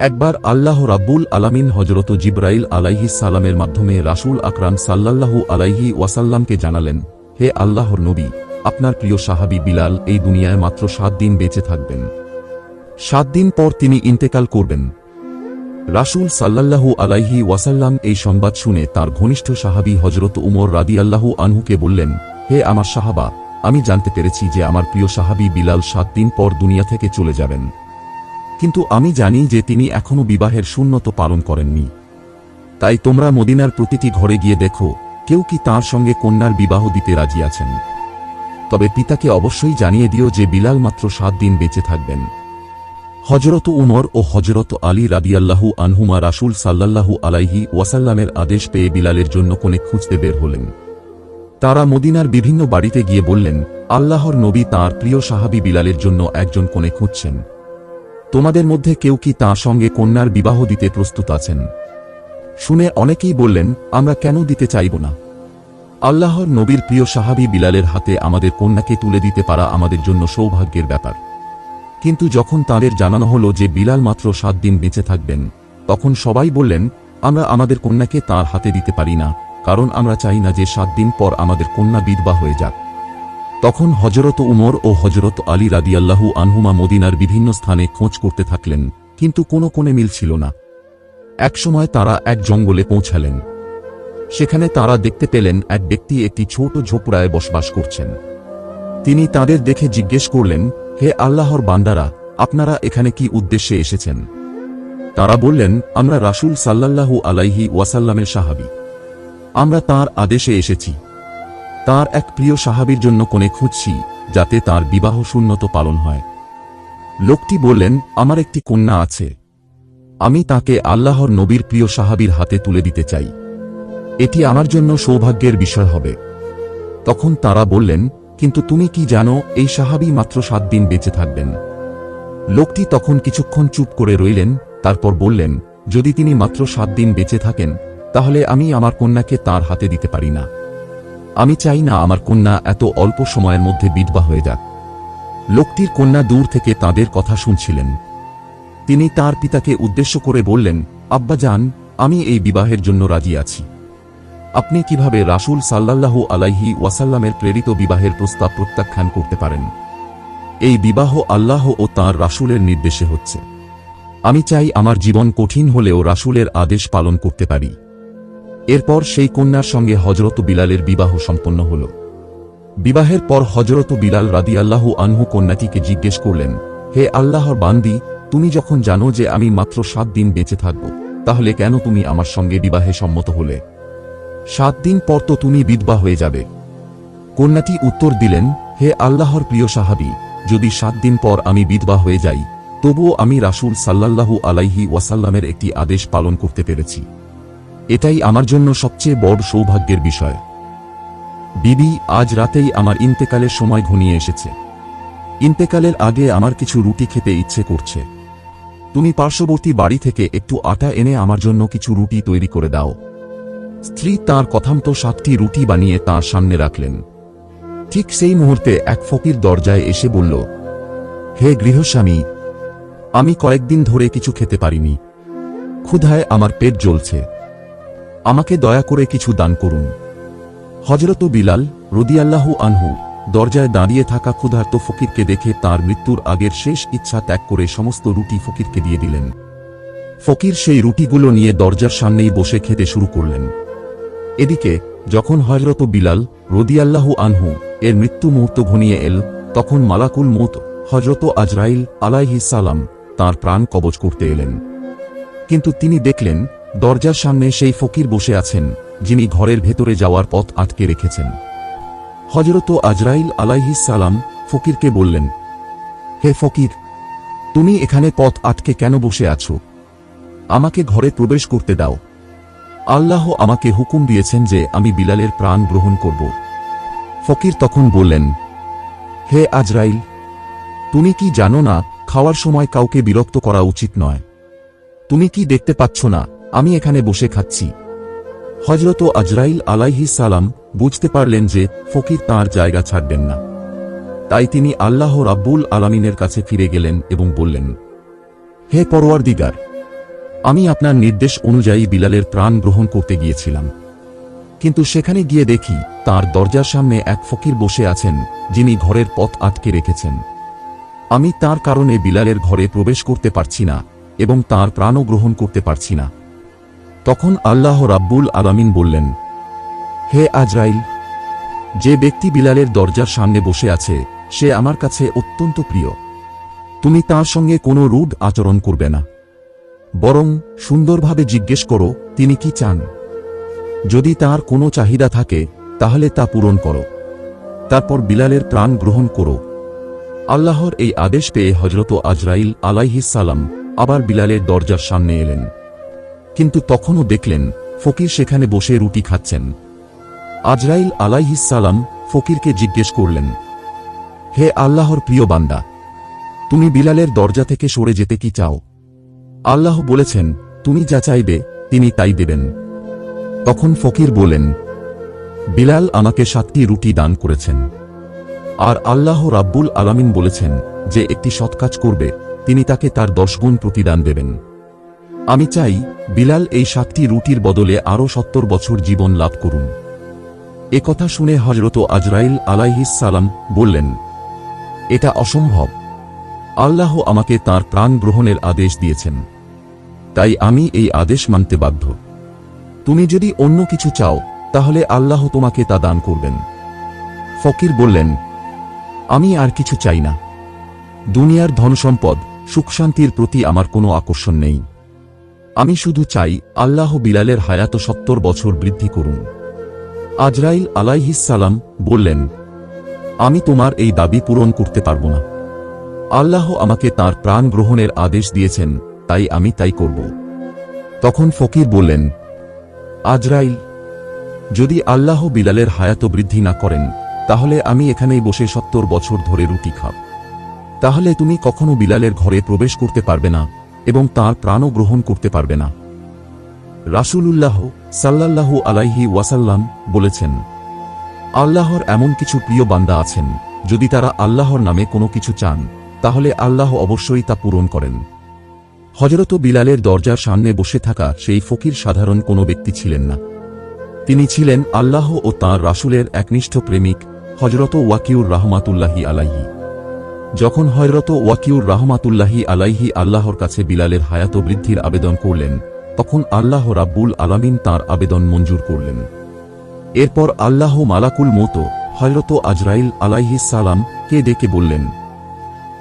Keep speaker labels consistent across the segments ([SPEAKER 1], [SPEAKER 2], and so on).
[SPEAKER 1] একবার আল্লাহ রাব্বুল আলামিন হজরত জিব্রাইল আলাইহি সালামের মাধ্যমে রাসূল আকরাম সাল্লাল্লাহু আলাইহি ওয়াসাল্লামকে জানালেন, হে আল্লাহর নবী, আপনার প্রিয় সাহাবী বিলাল এই দুনিয়ায় মাত্র সাত দিন বেঁচে থাকবেন। সাত দিন পর তিনি ইন্তেকাল করবেন। রাসূল সাল্লাল্লাহু আলাইহি ওয়াসাল্লাম এই সংবাদ শুনে তার ঘনিষ্ঠ সাহাবী হজরত উমর রাদিয়াল্লাহু আনহুকে বললেন, হে আমার সাহাবা, আমি জানতে পেরেছি যে আমার প্রিয় সাহাবী বিলাল সাত দিন পর দুনিয়া থেকে চলে যাবেন। কিন্তু আমি জানি যে তিনি এখনও বিবাহের শূন্যত পালন করেননি। তাই তোমরা মদিনার প্রতিটি ঘরে গিয়ে দেখো, কেউ কি তার সঙ্গে কন্যার বিবাহ দিতে রাজি আছেন। তবে পিতাকে অবশ্যই জানিয়ে দিও যে বিলাল মাত্র সাত দিন বেঁচে থাকবেন। হজরত উমর ও হজরত আলী রাদিয়াল্লাহু আনহুমা রাসুল সাল্লাল্লাহু আলাইহি ওয়াসাল্লামের আদেশ পেয়ে বিলালের জন্য কোনে খুঁজতে বের হলেন। তারা মদিনার বিভিন্ন বাড়িতে গিয়ে বললেন, আল্লাহর নবী তাঁর প্রিয় সাহাবী বিলালের জন্য একজন কোনে খুঁজছেন। তোমাদের মধ্যে কেউ কি তাঁর সঙ্গে কন্যার বিবাহ দিতে প্রস্তুত আছেন? শুনে অনেকেই বললেন, আমরা কেন দিতে চাইব না? আল্লাহর নবীর প্রিয় সাহাবী বিলালের হাতে আমাদের কন্যাকে তুলে দিতে পারা আমাদের জন্য সৌভাগ্যের ব্যাপার। কিন্তু যখন তাঁদের জানানো হলো যে বিলাল মাত্র সাত দিন বেঁচে থাকবেন, তখন সবাই বললেন, আমরা আমাদের কন্যাকে তার হাতে দিতে পারি না, কারণ আমরা চাই না যে সাত দিন পর আমাদের কন্যা বিধবা হয়ে যাক। তখন হজরত উমর ও হজরত আলী রাদিয়াল্লাহু আনহুমা মদিনার বিভিন্ন স্থানে খোঁজ করতে থাকলেন, কিন্তু কোনো কোণে মিল ছিল না। একসময় তারা এক জঙ্গলে পৌঁছালেন। সেখানে তারা দেখতে পেলেন এক ব্যক্তি একটি ছোট ঝোপড়ায় বসবাস করছেন। তিনি তাদের দেখে জিজ্ঞেস করলেন, হে আল্লাহর বান্দারা, আপনারা এখানে কি উদ্দেশ্যে এসেছেন? তারা বললেন, আমরা রাসূল সাল্লাল্লাহু আলাইহি ওয়াসাল্লামের সাহাবী। আমরা তার আদেশে এসেছি। তার এক প্রিয় সাহাবীর জন্য কোণে খুঁজছি, যাতে তার বিবাহ শূন্যত পালন হয়। লোকটি বললেন, আমার একটি কন্যা আছে। আমি তাকে আল্লাহর নবীর প্রিয় সাহাবীর হাতে তুলে দিতে চাই। এটি আমার জন্য সৌভাগ্যের বিষয় হবে। তখন তারা বললেন, কিন্তু তুমি কি জানো, এই সাহাবী মাত্র সাত দিন বেঁচে থাকবেন। লোকটি তখন কিছুক্ষণ চুপ করে রইলেন, তারপর বললেন, যদি তিনি মাত্র সাত দিন বেঁচে থাকেন, তাহলে আমি আমার কন্যাকে তার হাতে দিতে পারি না। আমি চাই না আমার কন্যা এত অল্প সময়ের মধ্যে বিধবা হয়ে যাক। লোকটির কন্যা দূর থেকে তাদের কথা শুনছিলেন। তিনি তার পিতাকে উদ্দেশ্য করে বললেন, আব্বা যান, আমি এই বিবাহের জন্য রাজি আছি। আপনি কীভাবে রাসূল সাল্লাল্লাহু আলাইহি ওয়াসাল্লামের প্রেরিত বিবাহের প্রস্তাব প্রত্যাখ্যান করতে পারেন? এই বিবাহ আল্লাহ ও তাঁর রাসূলের নির্দেশে হচ্ছে। আমি চাই আমার জীবন কঠিন হলেও রাসূলের আদেশ পালন করতে পারি। এরপর সেই কন্যার সঙ্গে হজরত বিলালের বিবাহ সম্পন্ন হল। বিবাহের পর হজরত বিলাল রাদিয়াল্লাহু আনহু কন্যাটিকে জিজ্ঞেস করলেন, হে আল্লাহর বান্দি, তুমি যখন জানো যে আমি মাত্র সাত দিন বেঁচে থাকব, তাহলে কেন তুমি আমার সঙ্গে বিবাহে সম্মত হলে? সাত দিন পর তো তুমি বিধবা হয়ে যাবে। কন্যাটি উত্তর দিলেন, হে আল্লাহর প্রিয় সাহাবি, যদি সাত দিন পর আমি বিধবা হয়ে যাই, তবুও আমি রাসূল সাল্লাল্লাহু আলাইহি ওয়াসাল্লামের একটি আদেশ পালন করতে পেরেছি। এটাই আমার জন্য সবচেয়ে বড় সৌভাগ্যের বিষয়। বিবি, আজ রাতেই আমার ইন্তেকালের সময় ঘনিয়ে এসেছে। ইন্তেকালের আগে আমার কিছু রুটি খেতে ইচ্ছে করছে। তুমি পার্শ্ববর্তী বাড়ি থেকে একটু আটা এনে আমার জন্য কিছু রুটি তৈরি করে দাও। স্ত্রী তার কথামতো সাতটি রুটি বানিয়ে তার সামনে রাখলেন। ঠিক সেই মুহূর্তে এক ফকির দরজায় এসে বলল, হে গৃহস্বামী, আমি কয়েকদিন ধরে কিছু খেতে পারিনি। ক্ষুধায় আমার পেট জ্বলছে। আমাকে দয়া করে কিছু দান করুন। হজরত বিলাল রদিয়াল্লাহু আনহু দরজায় দাঁড়িয়ে থাকা ক্ষুধার্ত ফকিরকে দেখে তার মৃত্যুর আগের শেষ ইচ্ছা ত্যাগ করে সমস্ত রুটি ফকিরকে দিয়ে দিলেন। ফকির সেই রুটিগুলো নিয়ে দরজার সামনেই বসে খেতে শুরু করলেন। এদিকে, যখন হজরত বিলাল রদিয়াল্লাহু আনহু এর মৃত্যু মুহূর্ত ঘনিয়ে এল, তখন মালাকুল মৌত হজরত আজরাইল আলাইহি সালাম তাঁর প্রাণ কবজ করতে এলেন। কিন্তু তিনি দেখলেন দরজার সামনে সেই ফকির বসে আছেন, যিনি ঘরের ভেতরে যাওয়ার পথ আটকে রেখেছেন। হজরত আজরাইল আলাইহিস সালাম ফকিরকে বললেন, হে ফকির, তুমি এখানে পথ আটকে কেন বসে আছো? আমাকে ঘরে প্রবেশ করতে দাও। আল্লাহ আমাকে হুকুম দিয়েছেন যে আমি বিলালের প্রাণ গ্রহণ করব। ফকির তখন বললেন, হে আজরাইল, তুমি কি জানো না, খাওয়ার সময় কাউকে বিরক্ত করা উচিত নয়। তুমি কি দেখতে পাচ্ছ না আমি এখানে বসে খাচ্ছি। হজরত আজরাইল আলাইহি সালাম বুঝতে পারলেন যে ফকির তার জায়গা ছাড়বেন না। তাই তিনি আল্লাহ রাব্বুল আলামিনের কাছে ফিরে গেলেন এবং বললেন, হে পরোয়ার দিগার আমি আপনার নির্দেশ অনুযায়ী বিলালের প্রাণ গ্রহণ করতে গিয়েছিলাম। কিন্তু সেখানে গিয়ে দেখি তার দরজার সামনে এক ফকির বসে আছেন, যিনি ঘরের পথ আটকে রেখেছেন। আমি তার কারণে বিলালের ঘরে প্রবেশ করতে পারছি না এবং তার প্রাণও গ্রহণ করতে পারছি না। তখন আল্লাহ রাব্বুল আলামিন বললেন, হে আজরাইল, যে ব্যক্তি বিলালের দরজার সামনে বসে আছে, সে আমার কাছে অত্যন্ত প্রিয়। তুমি তার সঙ্গে কোনো রুড আচরণ করবে না। বরং সুন্দরভাবে জিজ্ঞেস করো, তিনি কি চান? যদি তার কোনো চাহিদা থাকে, তাহলে তা পূরণ করো। তারপর বিলালের প্রাণ গ্রহণ করো। আল্লাহর এই আদেশ পেয়ে হজরত আজরাইল আলাইহিসালাম আবার বিলালের দরজার সামনে এলেন। কিন্তু তখনও দেখলেন, ফকির সেখানে বসে রুটি খাচ্ছেন। আজরাইল আলাইহিসালাম ফকিরকে জিজ্ঞেস করলেন, হে আল্লাহর প্রিয় বান্দা, তুমি বিলালের দরজা থেকে সরে যেতে কি চাও? আল্লাহ বলেছেন, তুমি যা চাইবে, তিনি তাই দেবেন। তখন ফকির বলেন, বিলাল আমাকে সাতটি রুটি দান করেছেন। আর আল্লাহ রাব্বুল আলামিন বলেছেন যে, একটি সৎকাজ করবে, তিনি তাকে তার দশগুণ প্রতিদান দেবেন। আমি চাই বিলাল এই সাতটি রুটির বদলে আরও সত্তর বছর জীবন লাভ করুন। এ কথা শুনে হজরত আজরাইল সালাম বললেন, এটা অসম্ভব। আল্লাহ আমাকে তার প্রাণ গ্রহণের আদেশ দিয়েছেন। তাই আমি এই আদেশ মানতে বাধ্য। তুমি যদি অন্য কিছু চাও, তাহলে আল্লাহ তোমাকে তা দান করবেন। ফকির বললেন, আমি আর কিছু চাই না। দুনিয়ার ধনসম্পদ, সুখশান্তির প্রতি আমার কোনো আকর্ষণ নেই। আমি শুধু চাই আল্লাহ বিলালের হায়াত সত্তর বছর বৃদ্ধি করুন। আজরাইল আলাইহিসালাম বললেন, আমি তোমার এই দাবি পূরণ করতে পারব না। আল্লাহ আমাকে তার প্রাণ গ্রহণের আদেশ দিয়েছেন, তাই আমি তাই করব। তখন ফকির বললেন, আজরাইল, যদি আল্লাহ বিলালের হায়াত বৃদ্ধি না করেন, তাহলে আমি এখানেই বসে সত্তর বছর ধরে রুটি খাব। তাহলে তুমি কখনো বিলালের ঘরে প্রবেশ করতে পারবে না এবং তার প্রাণও গ্রহণ করতে পারবে না। রাসূলুল্লাহ সাল্লাল্লাহু আলাইহি ওয়াসাল্লাম বলেছেন, আল্লাহর এমন কিছু প্রিয় বান্দা আছেন। যদি তারা আল্লাহর নামে কোনো কিছু চান, তাহলে আল্লাহ অবশ্যই তা পূরণ করেন। হজরত বিলালের দরজার সামনে বসে থাকা সেই ফকির সাধারণ কোনো ব্যক্তি ছিলেন না। তিনি ছিলেন আল্লাহ ও তাঁর রাসূলের একনিষ্ঠ প্রেমিক হজরত ওয়াকিউর রহমাতুল্লাহি আলাইহি। যখন হজরত ওয়াকিউর রহমাতুল্লাহি আলাইহি আল্লাহর কাছে বিলালের হায়াত বৃদ্ধির আবেদন করলেন, তখন আল্লাহ রাব্বুল আলামিন তার আবেদন মঞ্জুর করলেন। এরপর আল্লাহ মালাকুল মতো হজরত আজরাইল আলাইহি সালাম কে ডেকে বললেন,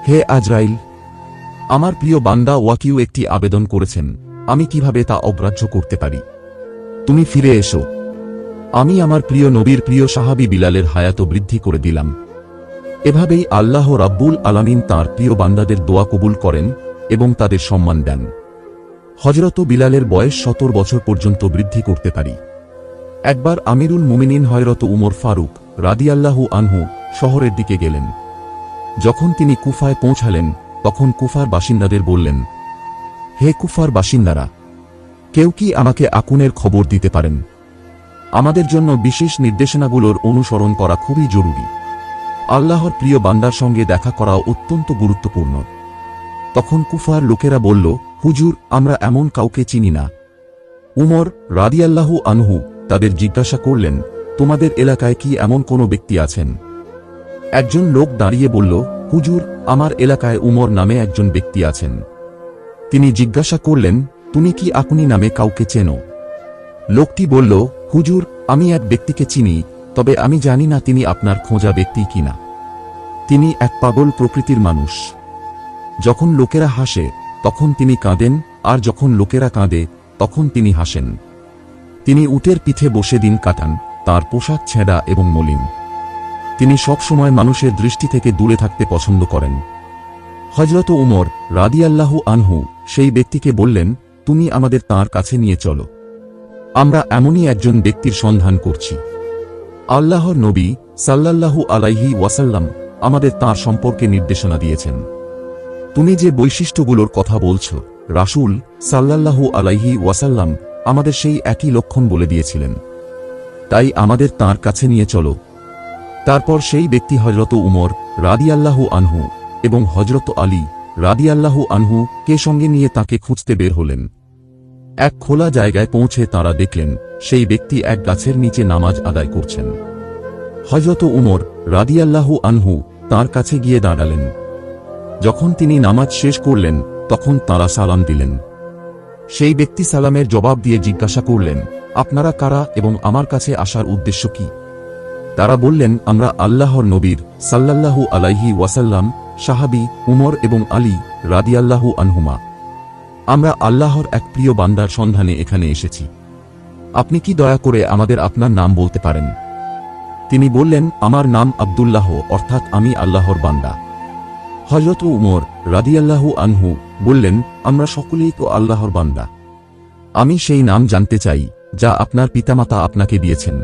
[SPEAKER 1] হে আজরাইল, আমার প্রিয় বান্দা ওয়াকিউ একটি আবেদন করেছেন, আমি কীভাবে তা অগ্রাহ্য করতে পারি? তুমি ফিরে এসো। আমি আমার প্রিয় নবীর প্রিয় সাহাবি বিলালের হায়াত বৃদ্ধি করে দিলাম। এভাবেই আল্লাহ রাব্বুল আলামিন তার প্রিয় বান্দাদের দোয়া কবুল করেন এবং তাদের সম্মান দেন। হজরত বিলালের বয়স সত্তর বছর পর্যন্ত বৃদ্ধি করতে পারি। একবার আমিরুল মুমিনিন হয়রত উমর ফারুক রাদিয়াল্লাহু আনহু শহরের দিকে গেলেন। যখন তিনি কুফায় পৌঁছালেন, তখন কুফার বাসিন্দাদের বললেন, হে কুফার বাসিন্দারা, কেউ কি আমাকে আকুনের খবর দিতে পারেন? আমাদের জন্য বিশেষ নির্দেশনাগুলোর অনুসরণ করা খুবই জরুরি। আল্লাহর প্রিয় বান্দার সঙ্গে দেখা করা অত্যন্ত গুরুত্বপূর্ণ। তখন কুফার লোকেরা বলল, হুজুর, আমরা এমন কাউকে চিনি না। উমর রাদিয়াল্লাহু আনহু তাদের জিজ্ঞাসা করলেন, তোমাদের এলাকায় কি এমন কোনো ব্যক্তি আছেন? একজন লোক দাঁড়িয়ে বলল, হুজুর, আমার এলাকায় উমর নামে একজন ব্যক্তি আছেন। তিনি জিজ্ঞাসা করলেন, তুমি কি আপনি নামে কাউকে চেনো? লোকটি বলল, হুজুর, আমি এক ব্যক্তিকে চিনি তবে আমি জানি না তিনি আপনার খোঁজা ব্যক্তি কিনা। তিনি এক পাগল প্রকৃতির মানুষ। যখন লোকেরা হাসে, তখন তিনি কাঁদেন, আর যখন লোকেরা কাঁদে, তখন তিনি হাসেন। তিনি উটের পিঠে বসে দিন কাটান, তার পোশাক ছেঁড়া এবং মলিন। তিনি সবসময় মানুষের দৃষ্টি থেকে দূরে থাকতে পছন্দ করেন। হজরত উমর রাদিয়াল্লাহু আনহু সেই ব্যক্তিকে বললেন, তুমি আমাদের তার কাছে নিয়ে চলো। আমরা এমনই একজন ব্যক্তির সন্ধান করছি। আল্লাহর নবী সাল্লাল্লাহু আলাইহি ওয়াসাল্লাম আমাদের তার সম্পর্কে নির্দেশনা দিয়েছেন। তুমি যে বৈশিষ্ট্যগুলোর কথা বলছ, রাসূল সাল্লাল্লাহু আলাইহি ওয়াসাল্লাম আমাদের সেই একই লক্ষণ বলে দিয়েছিলেন। তাই আমাদের তার কাছে নিয়ে চলো। তারপর সেই ব্যক্তি হজরত উমর রাদিয়াল্লাহু আনহু এবং হজরত আলী রাদিয়াল্লাহু আনহু কে সঙ্গে নিয়ে তাকে খুঁজতে বের হলেন। এক খোলা জায়গায় পৌঁছে তারা দেখলেন, সেই ব্যক্তি এক গাছের নিচে নামাজ আদায় করছেন। হজরত উমর রাদিয়াল্লাহু আনহু তার কাছে গিয়ে দাঁড়ালেন। যখন তিনি নামাজ শেষ করলেন, তখন তারা সালাম দিলেন। সেই ব্যক্তি সালামের জবাব দিয়ে জিজ্ঞাসা করলেন, আপনারা কারা এবং আমার কাছে আসার উদ্দেশ্য কি? তারা বললেন, আমরা আল্লাহর নবীর সাল্লাল্লাহু আলাইহি ওয়াসাল্লাম, সাহাবি উমর এবং আলী রাদিয়াল্লাহু আনহুমা। আমরা আল্লাহর এক প্রিয় বান্দার সন্ধানে এখানে এসেছি। আপনি কি দয়া করে আমাদের আপনার নাম বলতে পারেন? তিনি বললেন, আমার নাম আব্দুল্লাহ, অর্থাৎ আমি আল্লাহর বান্দা। হজরত উমর রাদিয়াল্লাহু আনহু বললেন, আমরা সকলেই তো আল্লাহর বান্দা। আমি সেই নাম জানতে চাই, যা আপনার পিতামাতা আপনাকে দিয়েছেন।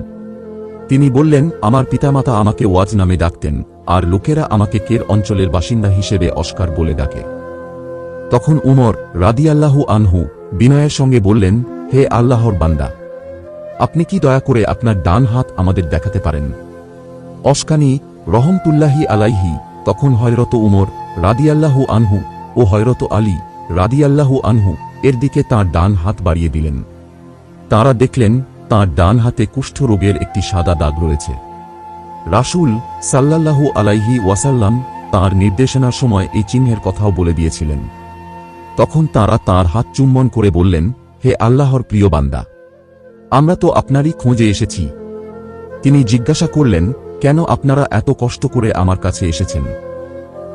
[SPEAKER 1] তিনি বললেন, আমার পিতামাতা আমাকে ওয়াজ নামে ডাকতেন, আর লোকেরা আমাকে কের অঞ্চলের বাসিন্দা হিসেবে অস্কার বলে ডাকে। তখন উমর রাদিয়াল্লাহু আনহু বিনয়ের সঙ্গে বললেন, হে আল্লাহর বান্দা, আপনি কি দয়া করে আপনার ডান হাত আমাদের দেখাতে পারেন? অস্কানি রহমতুল্লাহি আলাইহি তখন হয়রত উমর রাদিয়াল্লাহু আনহু ও হয়রত আলী রাদিয়াল্লাহু আনহু এর দিকে তার ডান হাত বাড়িয়ে দিলেন। তারা দেখলেন, তার ডান হাতে কুষ্ঠ রোগের একটি সাদা দাগ রয়েছে। রাসূল সাল্লাল্লাহু আলাইহি ওয়াসাল্লাম তার নির্দেশনার সময় এই চিহ্নের কথাও বলে দিয়েছিলেন। তখন তারা তার হাত চুম্বন করে বললেন, হে আল্লাহর প্রিয় বান্দা, আমরা তো আপনারই খোঁজে এসেছি। তিনি জিজ্ঞাসা করলেন, কেন আপনারা এত কষ্ট করে আমার কাছে এসেছেন?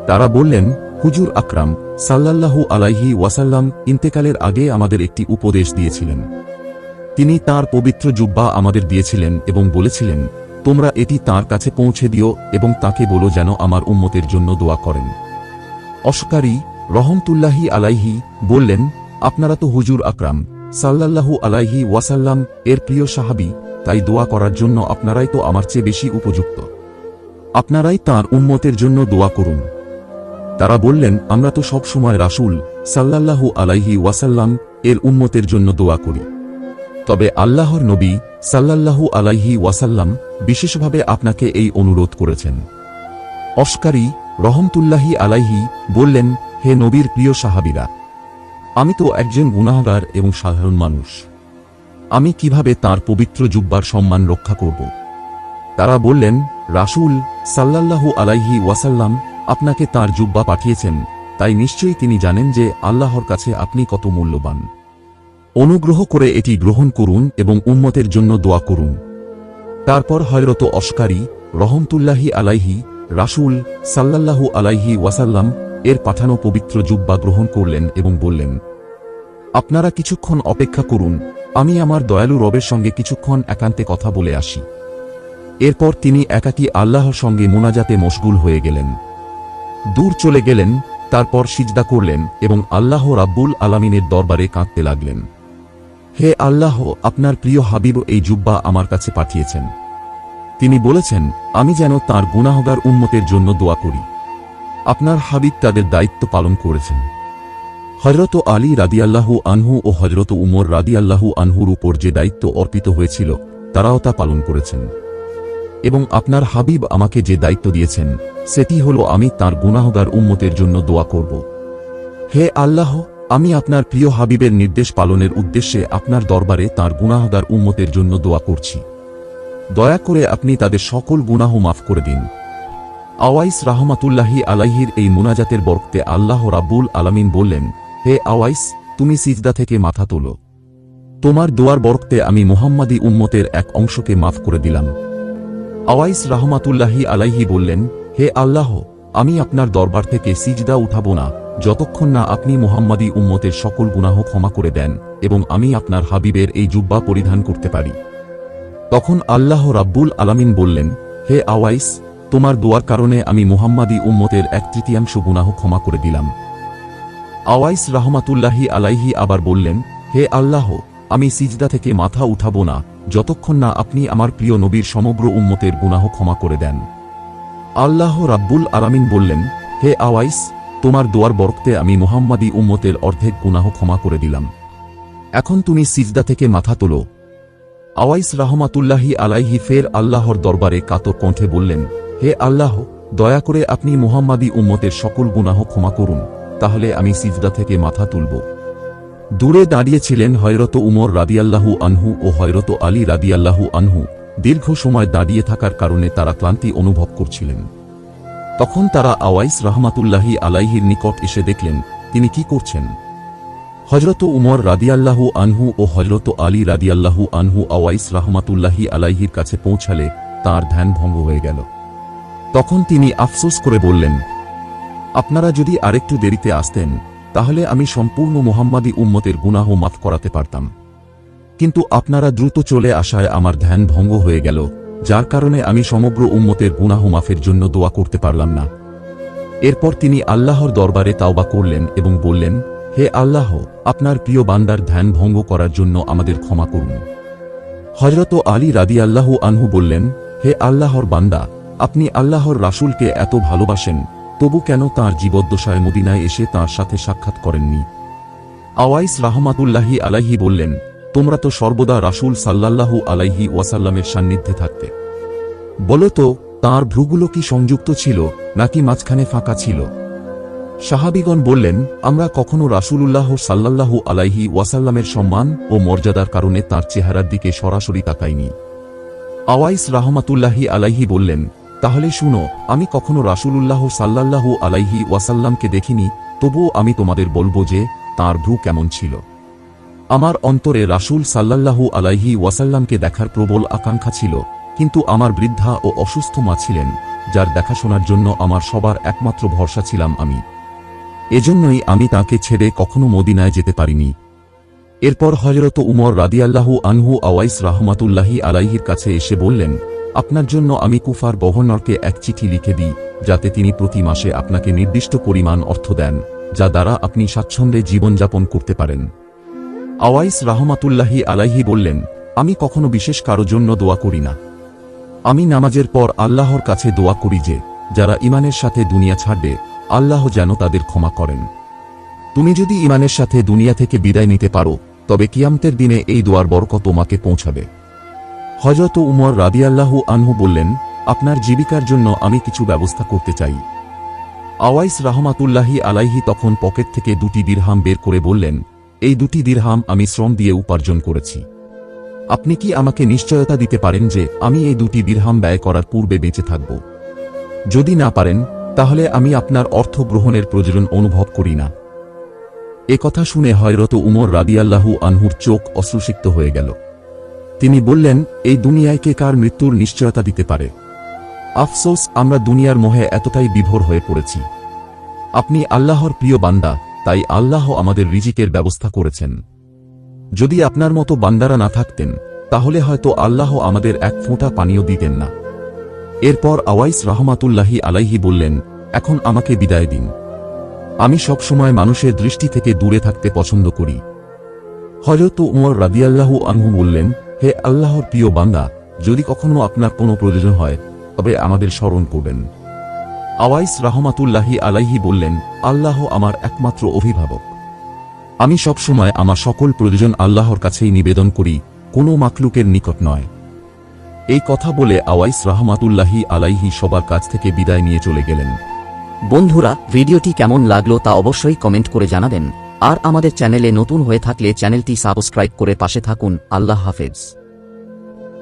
[SPEAKER 1] তারা বললেন, হুজুর আকরাম সাল্লাল্লাহু আলাইহি ওয়াসাল্লাম ইন্তেকালের আগে আমাদের একটি উপদেশ দিয়েছিলেন। তিনি তার পবিত্র জুব্বা আমাদের দিয়েছিলেন এবং বলেছিলেন, তোমরা এটি তার কাছে পৌঁছে দিও এবং তাকে বলো যেন আমার উম্মতের জন্য দোয়া করেন। অস্কারী রহমতুল্লাহি আলাইহি বললেন, আপনারা তো হুজুর আকরাম। সাল্লাল্লাহু আলাইহি ওয়াসাল্লাম এর প্রিয় সাহাবি, তাই দোয়া করার জন্য আপনারাই তো আমার চেয়ে বেশি উপযুক্ত। আপনারাই তার উন্মতের জন্য দোয়া করুন। তারা বললেন, আমরা তো সব সময় রাসূল সাল্লাল্লাহু আলাইহি ওয়াসাল্লাম এর উন্মতের জন্য দোয়া করি। তবে আল্লাহর নবী সাল্লাল্লাহু আলাইহি ওয়াসাল্লাম বিশেষভাবে আপনাকে এই অনুরোধ করেছেন। অস্কারী রহমতুল্লাহি আলাইহি বললেন, হে নবীর প্রিয় সাহাবিরা, আমি তো একজন গুনাহগার এবং সাধারণ মানুষ। আমি কীভাবে তার পবিত্র জুব্বার সম্মান রক্ষা করব? তারা বললেন, রাসূল সাল্লাল্লাহু আলাইহি ওয়াসাল্লাম আপনাকে তার জুব্বা পাঠিয়েছেন, তাই নিশ্চয়ই তিনি জানেন যে আল্লাহর কাছে আপনি কত মূল্যবান। অনুগ্রহ করে এটি গ্রহণ করুন এবং উম্মতের জন্য দোয়া করুন। তারপর হয়রত অস্কারী রহমতুল্লাহি আলাইহি রাসূল সাল্লাল্লাহু আলাইহি ওয়াসাল্লাম এর পাঠানো পবিত্র জুব্বা গ্রহণ করলেন এবং বললেন, আপনারা কিছুক্ষণ অপেক্ষা করুন, আমি আমার দয়ালু রবের সঙ্গে কিছুক্ষণ একান্তে কথা বলে আসি। এরপর তিনি একাকী আল্লাহর সঙ্গে মোনাজাতে মশগুল হয়ে গেলেন। দূর চলে গেলেন, তারপর সিজদা করলেন এবং আল্লাহ রাব্বুল আলামিনের দরবারে কাঁদতে লাগলেন। হে আল্লাহ, আপনার প্রিয় হাবিব এই জুব্বা আমার কাছে পাঠিয়েছেন। তিনি বলেছেন, আমি যেন তার গুনাহগার উন্মতের জন্য দোয়া করি। আপনার হাবিব তাদের দায়িত্ব পালন করেছেন। হজরত আলী রাদিয়াল্লাহু আনহু ও হজরত উমর রাদিয়াল্লাহু আনহুর উপর যে দায়িত্ব অর্পিত হয়েছিল, তারাও তা পালন করেছেন। এবং আপনার হাবিব আমাকে যে দায়িত্ব দিয়েছেন, সেটি হল আমি তার গুনাহগার উন্মতের জন্য দোয়া করব। হে আল্লাহ, আমি আপনার প্রিয় হাবিবের নির্দেশ পালনের উদ্দেশ্যে আপনার দরবারে তার গুনাহগার উন্মতের জন্য দোয়া করছি। দয়া করে আপনি তাদের সকল গুনাহ মাফ করে দিন। আওয়াইস রাহমাতুল্লাহি আলাইহির এই মুনাজাতের বরকতে আল্লাহ রাব্বুল আলামিন বললেন, হে আওয়াইস, তুমি সিজদা থেকে মাথা তোলো। তোমার দোয়ার বরকতে আমি মুহাম্মাদি উম্মতের এক অংশকে মাফ করে দিলাম। আওয়াইস রাহমাতুল্লাহি আলাইহি বললেন, হে আল্লাহ, আমি আপনার দরবার থেকে সিজদা উঠাবো না, যতক্ষণ না আপনি মুহাম্মাদি উম্মতের সকল গুনাহ ক্ষমা করে দেন এবং আমি আপনার হাবিবের এই জুব্বা পরিধান করতে পারি। তখন আল্লাহ রাব্বুল আলামিন বললেন, হে আওয়াইস, তোমার দোয়ার কারণে আমি মুহাম্মাদি উম্মতের এক তৃতীয়াংশ গুনাহ ক্ষমা করে দিলাম। আওয়াইস রাহমাতুল্লাহি আলাইহি আবার বললেন, হে আল্লাহ, আমি সিজদা থেকে মাথা উঠাব না, যতক্ষণ না আপনি আমার প্রিয় নবীর সমগ্র উম্মতের গুনাহ ক্ষমা করে দেন। আল্লাহ রাব্বুল আলামিন বললেন, হে আওয়াইস, তোমার দোয়ার বরকতে আমি মুহাম্মাদি উম্মতের অর্ধেক গুনাহ ক্ষমা করে দিলাম। এখন তুমি সিজদা থেকে মাথা তোলো আওয়াইস রাহমাতুল্লাহি আলাইহি ফের আল্লাহর দরবারে কাতর কণ্ঠে বললেন, হে আল্লাহ, দয়া করে আপনি মুহাম্মাদি উম্মতের সকল গুনাহ ক্ষমা করুন, তাহলে আমি সিজদা থেকে মাথা তুলব। দূরে দাঁড়িয়েছিলেন হয়রত উমর রাদিয়াল্লাহু আনহু ও হয়রত আলী রাদিয়াল্লাহু আনহু। দীর্ঘ সময় দাঁড়িয়ে থাকার কারণে তারা ক্লান্তি অনুভব করছিলেন। তখন তারা আওয়াইস রহমাতুল্লাহি আলাইহির নিকট এসে দেখলেন, তিনি কি করছেন? হজরত উমর রাদিয়াল্লাহু আনহু ও হজরত আলী রাদিয়াল্লাহু আনহু আওয়াইস রহমাতুল্লাহি আলাইহির কাছে পৌঁছালে তার ধ্যান ভঙ্গ হয়ে গেল। তখন তিনি আফসোস করে বললেন, আপনারা যদি আরেকটু দেরিতে আসতেন, তাহলে আমি সম্পূর্ণ মোহাম্মদী উম্মতের গুনাহ মাফ করাতে পারতাম। কিন্তু আপনারা দ্রুত চলে আসায় আমার ধ্যান ভঙ্গ হয়ে গেল, যার কারণে আমি সমগ্র উম্মতের গুনাহ মাফের জন্য দোয়া করতে পারলাম না। এরপর তিনি আল্লাহর দরবারে তাওবা করলেন এবং বললেন হে আল্লাহ, আপনার প্রিয় বান্দার ধ্যান ভঙ্গ করার জন্য আমাদের ক্ষমা করুন। হজরত আলী রাদি আল্লাহ আনহু বললেন, হে আল্লাহর বান্দা, আপনি আল্লাহর রাসূলকে এত ভালোবাসেন, তবু কেন তাঁর জীবদ্দশায় মদিনায় এসে তাঁর সাথে সাক্ষাৎ করেননি? আওয়াইস রাহমাতুল্লাহি আলাইহি বললেন, তোমরা তো সর্বদা রাসূল সাল্লাল্লাহু আলাইহি ওয়াসাল্লামের সান্নিধ্যে থাকতে। বলতো তাঁর ভ্রুগুলো কি সংযুক্ত ছিল, নাকি মাঝখানে ফাঁকা ছিল? সাহাবিগণ বললেন, আমরা কখনো রাসূলুল্লাহ সাল্লাল্লাহু আলাইহি ওয়াসাল্লামের সম্মান ও মর্যাদার কারণে তার চেহারার দিকে সরাসরি তাকাইনি। আওয়াইস রাহমাতুল্লাহি আলাইহি বললেন, তাহলে শুনো, আমি কখনো রাসূলুল্লাহ সাল্লাল্লাহু আলাইহি ওয়াসাল্লামকে দেখিনি, তবুও আমি তোমাদের বলব যে, তাঁর ভ্রু কেমন ছিল। আমার অন্তরে রাসূল সাল্লাল্লাহু আলাইহি ওয়াসাল্লামকে দেখার প্রবল আকাঙ্ক্ষা ছিল, কিন্তু আমার বৃদ্ধা ও অসুস্থ মা ছিলেন, যার দেখাশোনার জন্য আমার সবার একমাত্র ভরসা ছিলাম আমি। এজন্যই আমি তাকে ছেড়ে কখনো মদিনায় যেতে পারিনি। এরপর হজরত উমর রাদিয়াল্লাহু আনহু আওয়াইস রাহমাতুল্লাহি আলাইহির কাছে এসে বললেন, আপনার জন্য আমি কুফার গভর্নরকে এক চিঠি লিখে দিই, যাতে তিনি প্রতি মাসে আপনাকে নির্দিষ্ট পরিমাণ অর্থ দেন, যা দ্বারা আপনি স্বাচ্ছন্দ্যে জীবনযাপন করতে পারেন। আওয়াইস রাহমাতুল্লাহি আলাইহি বললেন, আমি কখনো বিশেষ কারও জন্য দোয়া করি না। আমি নামাজের পর আল্লাহর কাছে দোয়া করি যে, যারা ইমানের সাথে দুনিয়া ছাড়বে আল্লাহ যেন তাদের ক্ষমা করেন। তুমি যদি ইমানের সাথে দুনিয়া থেকে বিদায় নিতে পারো, তবে কিয়ামতের দিনে এই দোয়ার বরকত তোমাকে পৌঁছাবে। হজরত উমর রাদিয়াল্লাহু আনহু বললেন, আপনার জীবিকার জন্য আমি কিছু ব্যবস্থা করতে চাই। আওয়াইস রাহমাতুল্লাহি আলাইহি তখন পকেট থেকে দুটি দিরহাম বের করে বললেন, এই দুটি দিরহাম আমি শ্রম দিয়ে উপার্জন করেছি। আপনি কি আমাকে নিশ্চয়তা দিতে পারেন যে আমি এই দুটি দিরহাম ব্যয় করার পূর্বে বেঁচে থাকব? যদি না পারেন তাহলে আমি আপনার অর্থ গ্রহণের প্রয়োজন অনুভব করি না। কথা শুনে হয়রত উমর রাদিয়াল্লাহু আনহুর চোখ অশ্রুসিক্ত হয়ে গেল। তিনি বললেন, এই দুনিয়ায় কে কার মৃত্যুর নিশ্চয়তা দিতে পারে? আফসোস, আমরা দুনিয়ার মোহে এতটাই বিভোর হয়ে পড়েছি। আপনি আল্লাহর প্রিয় বান্দা, তাই আল্লাহ আমাদের রিজিকের ব্যবস্থা করেছেন। যদি আপনার মতো বান্দারা না থাকতেন, তাহলে হয়তো আল্লাহ আমাদের এক ফোঁটা পানীয় দিতেন না। এরপর আওয়াইস রহমাতুল্লাহি আলাইহি বললেন, এখন আমাকে বিদায় দিন। আমি সবসময় মানুষের দৃষ্টি থেকে দূরে থাকতে পছন্দ করি। হজরত উমর রাদিয়াল্লাহু আনহু বললেন, হে আল্লাহর প্রিয় বান্দা, যদি কখনো আপনার কোনো প্রয়োজন হয়, তবে আমাদের স্মরণ করবেন। আওয়াইস রহমাতুল্লাহি আলাইহি বললেন, আল্লাহ আমার একমাত্র অভিভাবক। আমি সবসময় আমার সকল প্রয়োজন আল্লাহর কাছেই নিবেদন করি, কোনো মাকলুকের নিকট নয়। এই কথা বলে আওয়াইস রহমাতুল্লাহি আলাইহি সবার কাছ থেকে বিদায় নিয়ে চলে গেলেন।
[SPEAKER 2] বন্ধুরা, ভিডিওটি কেমন লাগল তা অবশ্যই কমেন্ট করে জানাবেন। আর আমাদের চ্যানেলে নতুন হয়ে থাকলে চ্যানেলটি সাবস্ক্রাইব করে পাশে থাকুন। আল্লাহ হাফেজ।